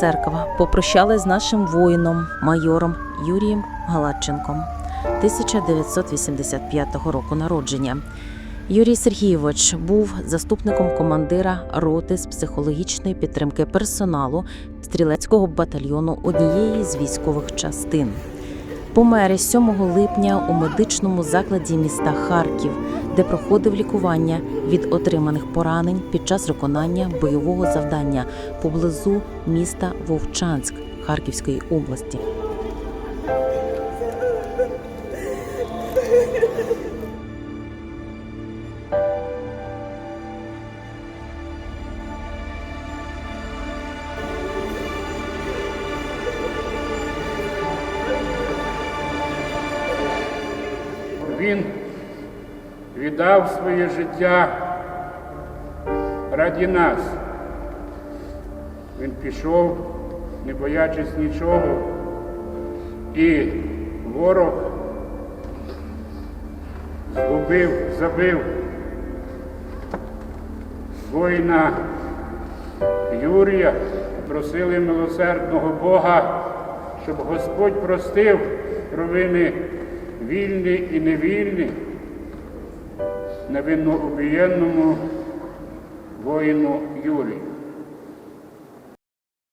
церква попрощалась з нашим воїном, майором Юрієм Галатченком 1985 року народження. Юрій Сергійович був заступником командира роти з психологічної підтримки персоналу стрілецького батальйону однієї з військових частин. Помер 7 липня у медичному закладі міста Харків, де проходив лікування від отриманих поранень під час виконання бойового завдання поблизу міста Вовчанськ Харківської області. Він віддав своє життя раді нас. Він пішов, не боячись нічого, і ворог згубив, забив воїна Юрія, просили милосердного Бога, щоб Господь простив провини вільні і невільні, невинно убієнному воїну Юрію.